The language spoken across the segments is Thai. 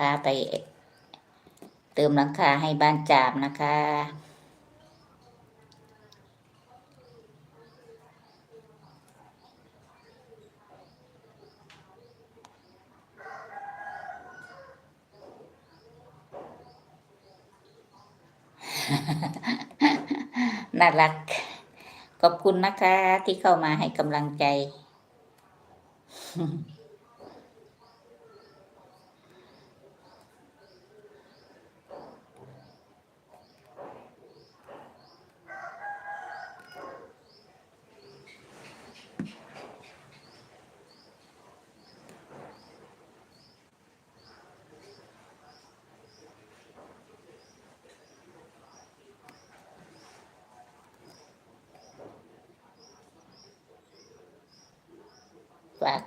นะคะ ไปเติมหลังคาให้บ้านจามนะคะ น่ารัก ขอบคุณนะคะที่เข้ามาให้กำลังใจาก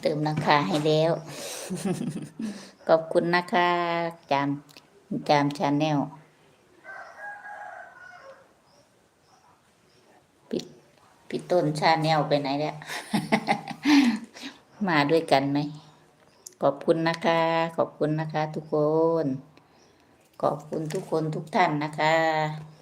เติมหลังคาให้แล้ว ขอบคุณนะคะจามจามชาแนลพี่พี่ต้นชาแนลไปไหนแล้ว มาด้วยกันไหม ขอบคุณนะคะ ขอบคุณนะคะ ทุกคน ขอบคุณทุกคนทุกท่านนะคะ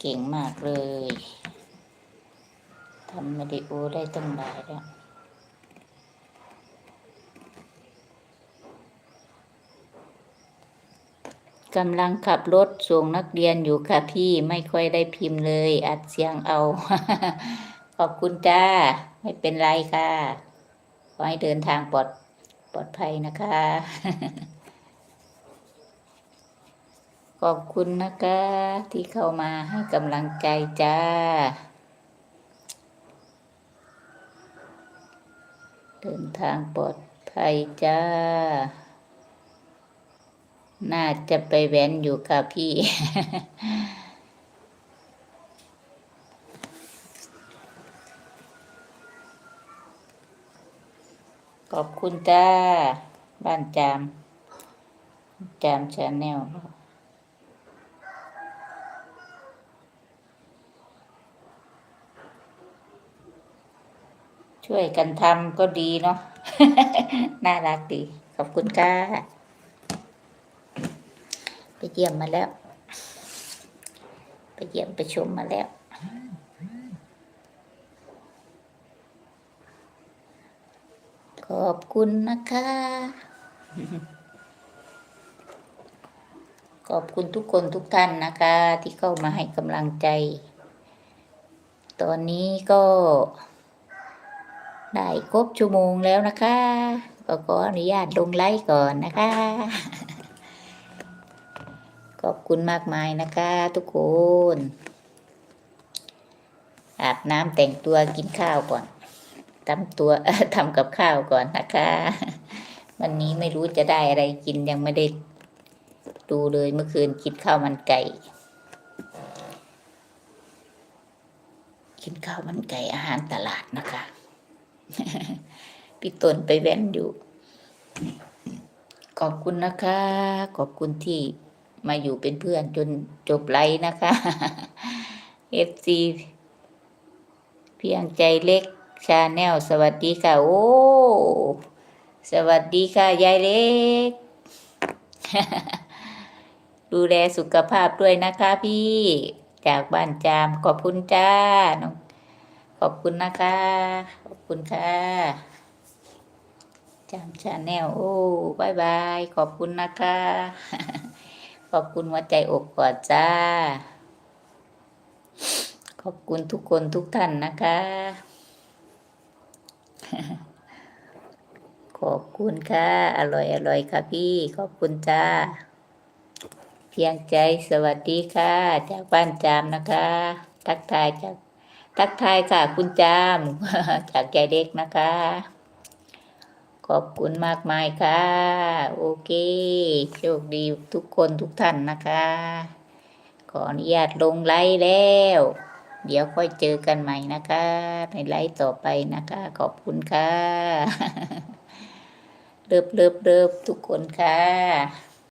เก่งมากเลยทำวิดีโอได้ตั้งหลายแล้วกำลังขับรถส่งนักเรียนอยู่ค่ะพี่ไม่ค่อยได้พิมพ์เลย อัดเสียงเอา ขอบคุณจ้า ไม่เป็นไรค่ะ ขอให้เดินทางปลอดปลอดภัยนะคะ ขอบคุณนะคะ ที่เข้ามาให้กำลังใจจ้า เดินทางปลอดภัยจ้า น่าจะไปแว้นอยู่ค่ะพี่ ขอบคุณจ้า บ้านจาม จามชาแนล ช่วยกันทำก็ดีเนาะ น่ารักดี ขอบคุณค่ะ ไปเยี่ยมมาแล้ว ไปเยี่ยมไปชมมาแล้วขอบคุณนะคะ ขอบคุณทุกคนทุกท่านนะคะ ที่เข้ามาให้กำลังใจ ตอนนี้ก็ ได้ครบชั่วโมงแล้วนะคะ ก็ขออนุญาตลงไลฟ์ก่อนนะคะ ขอบคุณมากมายนะคะทุกคน อาบน้ำแต่งตัวกินข้าวก่อนทำตัวทำกับข้าวก่อนนะคะ วันนี้ไม่รู้จะได้อะไรกินยังไม่ได้ดูเลยเมื่อคืนกินข้าวมันไก่ กินข้าวมันไก่อาหารตลาดนะคะ พี่ตนไปแว้นอยู่ ขอบคุณนะคะ ขอบคุณที่มาอยู่เป็นเพื่อนจนจบไลฟ์นะคะ FC เพียงใจเล็กชาแนลสวัสดีค่ะ โอ้ สวัสดีค่ะ ยายเล็ก ดูแลสุขภาพด้วยนะคะพี่ จากบ้านจามขอบคุณจ้าน้อง ขอบคุณนะคะ ขอบคุณค่ะจามชาแนลโอ้บายบาย ขอบคุณนะคะ ขอบคุณหัวใจอกกอดจ้า ขอบคุณทุกคนทุกท่านนะคะ ขอบคุณค่ะ อร่อยอร่อยค่ะพี่ ขอบคุณจ้า เพียงใจสวัสดีค่ะ จากบ้านจามนะคะ ทักทายจาก ทักทายค่ะ คุณจาม จากใจเด็กนะคะ ขอบคุณมากมายค่ะ โอเค โชคดีทุกคนทุกท่านนะคะ ขออนุญาตลงไลฟ์แล้ว เดี๋ยวค่อยเจอกันใหม่นะคะ ในไลฟ์ต่อไปนะคะ ขอบคุณค่ะเลิบเลิบเลิบทุกคนค่ะ